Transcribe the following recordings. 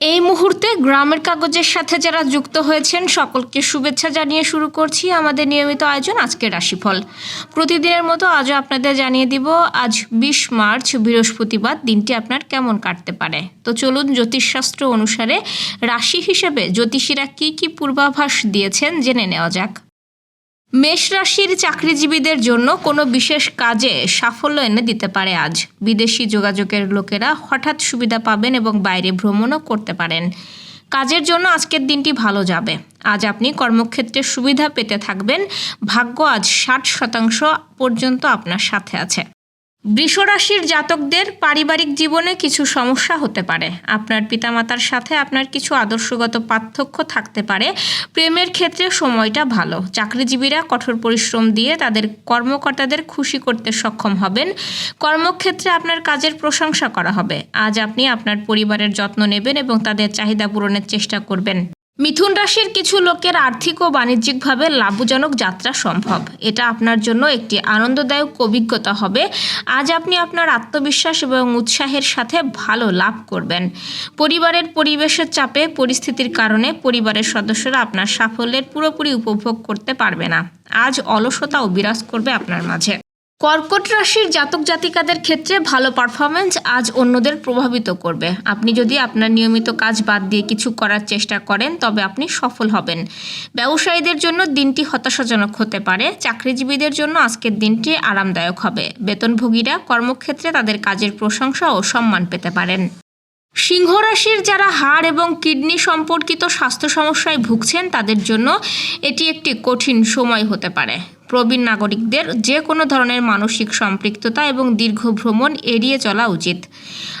এই মুহূর্তে গ্রামের কাগজের সাথে যারা যুক্ত হয়েছেন, সকলকে শুভেচ্ছা জানিয়ে শুরু করছি আমাদের নিয়মিত আয়োজন আজকের রাশিফল। প্রতিদিনের মতো আজও আপনাদের জানিয়ে দিব, আজ বিশ মার্চ, বৃহস্পতিবার দিনটি আপনার কেমন কাটতে পারে? তো চলুন জ্যোতিষশাস্ত্র অনুসারে রাশি হিসেবে জ্যোতিষীরা কি কি পূর্বাভাস দিয়েছেন জেনে নেওয়া যাক। মেষ রাশির চাকরিজীবীদের জন্য কোনো বিশেষ কাজে সাফল্য এনে দিতে পারে আজ। বিদেশি যোগাযোগের লোকেরা হঠাৎ সুবিধা পাবেন এবং বাইরে ভ্রমণও করতে পারেন। কাজের জন্য আজকের দিনটি ভালো যাবে। আজ আপনি কর্মক্ষেত্রে সুবিধা পেতে থাকবেন। ভাগ্য আজ ষাট শতাংশ পর্যন্ত আপনার সাথে আছে। বৃষরাশির জাতকদের পারিবারিক জীবনে কিছু সমস্যা হতে পারে। আপনার পিতামাতার সাথে আপনার কিছু আদর্শগত পার্থক্য থাকতে পারে। প্রেমের ক্ষেত্রে সময়টা ভালো। চাকরিজীবীরা কঠোর পরিশ্রম দিয়ে তাদের কর্মকর্তাদের খুশি করতে সক্ষম হবেন। কর্মক্ষেত্রে আপনার কাজের প্রশংসা করা হবে। আজ আপনি আপনার পরিবারের যত্ন নেবেন এবং তাদের চাহিদা পূরণের চেষ্টা করবেন। মিথুন রাশির কিছু লোকের আর্থিক ও বাণিজ্যিকভাবে লাভজনক যাত্রা সম্ভব। এটা আপনার জন্য একটি আনন্দদায়ক অভিজ্ঞতা হবে। আজ আপনি আপনার আত্মবিশ্বাস এবং উৎসাহের সাথে ভালো লাভ করবেন। পরিবারের পরিবেশের চাপে, পরিস্থিতির কারণে পরিবারের সদস্যরা আপনার সাফল্যের পুরোপুরি উপভোগ করতে পারবে না। আজ অলসতাও বিরাজ করবে আপনার মাঝে। কর্কট রাশির জাতক জাতিকাদের ক্ষেত্রে ভালো পারফরমেন্স আজ অন্যদের প্রভাবিত করবে। আপনি যদি আপনার নিয়মিত কাজ বাদ দিয়ে কিছু করার চেষ্টা করেন, তবে আপনি সফল হবেন। ব্যবসায়ীদের জন্য দিনটি হতাশাজনক হতে পারে। চাকরিজীবীদের জন্য আজকের দিনটি আরামদায়ক হবে। বেতনভোগীরা কর্মক্ষেত্রে তাদের কাজের প্রশংসা ও সম্মান পেতে পারেন। সিংহ রাশির যারা হাড় এবং কিডনি সম্পর্কিত স্বাস্থ্য সমস্যায় ভুগছেন, তাদের জন্য এটি একটি কঠিন সময় হতে পারে। প্রবীণ নাগরিকদের যে কোনো ধরনের মানসিক সম্পৃক্ততা এবং দীর্ঘ ভ্রমণ এড়িয়ে চলা উচিত।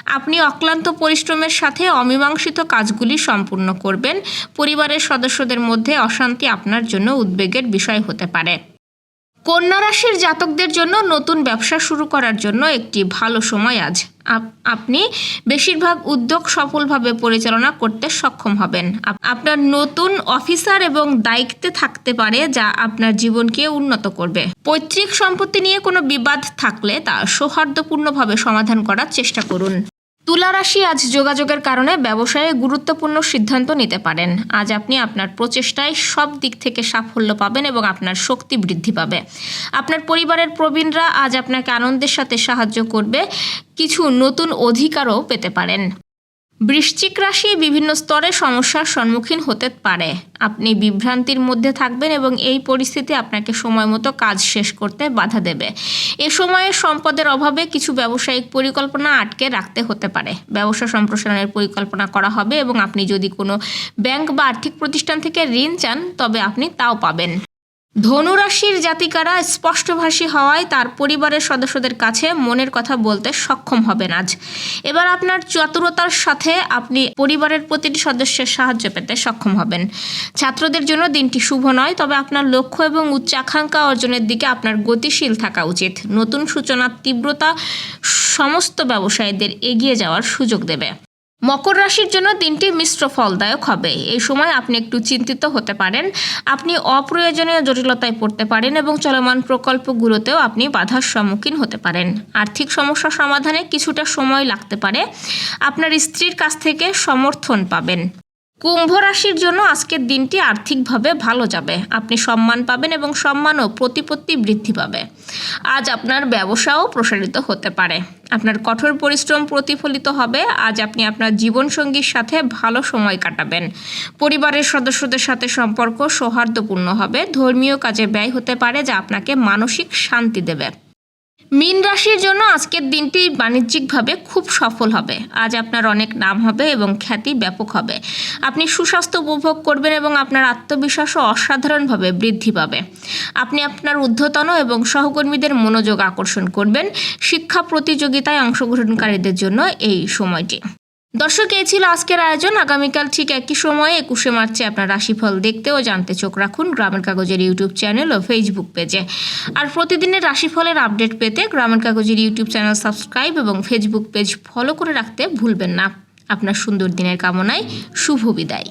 আপনি অক্লান্ত পরিশ্রমের সাথে অমীমাংসিত কাজগুলি সম্পূর্ণ করবেন। পরিবারের সদস্যদের মধ্যে অশান্তি আপনার জন্য উদ্বেগের বিষয় হতে পারে। কন্যা রাশির জাতকদের জন্য নতুন ব্যবসা শুরু করার জন্য একটি ভালো সময় আজ। আপনি বেশিরভাগ উদ্যোগ সফলভাবে পরিচালনা করতে সক্ষম হবেন। আপনার নতুন অফিসার এবং দায়িত্বে থাকতে পারে যা আপনার জীবনকে উন্নত করবে। পৈতৃক সম্পত্তি নিয়ে কোনো বিবাদ থাকলে তা সৌহার্দ্যপূর্ণভাবে সমাধান করার চেষ্টা করুন। তুলা রাশি আজ যোগাযোগের কারণে ব্যবসায়ে গুরুত্বপূর্ণ সিদ্ধান্ত নিতে পারেন। আজ আপনি আপনার প্রচেষ্টায় সব দিক থেকে সাফল্য পাবেন এবং আপনার শক্তি বৃদ্ধি পাবে। আপনার পরিবারের প্রবীণরা আজ আপনাকে আনন্দের সাথে সাহায্য করবে কিছু নতুন অধিকারও পেতে পারেন। বৃশ্চিক রাশি বিভিন্ন স্তরে সমস্যার সম্মুখীন হতে পারে। আপনি বিভ্রান্তির মধ্যে থাকবেন এবং এই পরিস্থিতি আপনাকে সময় মতো কাজ শেষ করতে বাধা দেবে। এ সময়ে সম্পদের অভাবে কিছু ব্যবসায়িক পরিকল্পনা আটকে রাখতে হতে পারে। ব্যবসা সম্প্রসারণের পরিকল্পনা করা হবে এবং আপনি যদি কোনো ব্যাংক বা আর্থিক প্রতিষ্ঠান থেকে ঋণ চান, তবে আপনি তাও পাবেন। ধনুরাশির জাতিকারা স্পষ্টভাষী হওয়ায় তার পরিবারের সদস্যদের কাছে মনের কথা বলতে সক্ষম হবেন আজ। এবার আপনার চতুরতার সাথে আপনি পরিবারের প্রতিটি সদস্যের সাহায্য পেতে সক্ষম হবেন। ছাত্রদের জন্য দিনটি শুভ নয়, তবে আপনার লক্ষ্য এবং উচ্চাকাঙ্ক্ষা অর্জনের দিকে আপনার গতিশীল থাকা উচিত। নতুন সূচনার তীব্রতা সমস্ত ব্যবসায়ীদের এগিয়ে যাওয়ার সুযোগ দেবে। মকর রাশির জন্য দিনটি মিশ্র ফলদায়ক হবে। এই সময় আপনি একটু চিন্তিত হতে পারেন। আপনি অপ্রয়োজনীয় জটিলতায় পড়তে পারেন এবং চলমান প্রকল্পগুলোতেও আপনি বাধার সম্মুখীন হতে পারেন। আর্থিক সমস্যা সমাধানে কিছুটা সময় লাগতে পারে। আপনার স্ত্রীর কাছ থেকে সমর্থন পাবেন। কুম্ভ রাশির জন্য আজকের দিনটি আর্থিকভাবে ভালো যাবে। আপনি সম্মান পাবেন এবং সম্মান ও প্রতিপত্তি বৃদ্ধি পাবে। আজ আপনার ব্যবসাও প্রসারিত হতে পারে। আপনার কঠোর পরিশ্রম প্রতিফলিত হবে। আজ আপনি আপনার জীবনসঙ্গীর সাথে ভালো সময় কাটাবেন। পরিবারের সদস্যদের সাথে সম্পর্ক সৌহার্দ্যপূর্ণ হবে। ধর্মীয় কাজে ব্যয় হতে পারে, যা আপনাকে মানসিক শান্তি দেবে। মীন রাশির জন্য আজকের দিনটি বাণিজ্যিকভাবে খুব সফল হবে। আজ আপনার অনেক নাম হবে এবং খ্যাতি ব্যাপক হবে। আপনি সুস্বাস্থ্য উপভোগ করবেন এবং আপনার আত্মবিশ্বাসও অসাধারণভাবে বৃদ্ধি পাবে। আপনি আপনার ঊর্ধ্বতন এবং সহকর্মীদের মনোযোগ আকর্ষণ করবেন। শিক্ষা প্রতিযোগিতায় অংশগ্রহণকারীদের জন্য এই সময়টি। দর্শক, এই ছিল আজকের আয়োজন। আগামীকাল ঠিক একই সময়ে একুশে মার্চে আপনার রাশিফল দেখতে ও জানতে চোখ রাখুন গ্রামের কাগজের ইউটিউব চ্যানেল ও ফেসবুক পেজে। আর প্রতিদিনের রাশিফলের আপডেট পেতে গ্রামের কাগজের ইউটিউব চ্যানেল সাবস্ক্রাইব এবং ফেসবুক পেজ ফলো করে রাখতে ভুলবেন না। আপনার সুন্দর দিনের কামনায় শুভ বিদায়।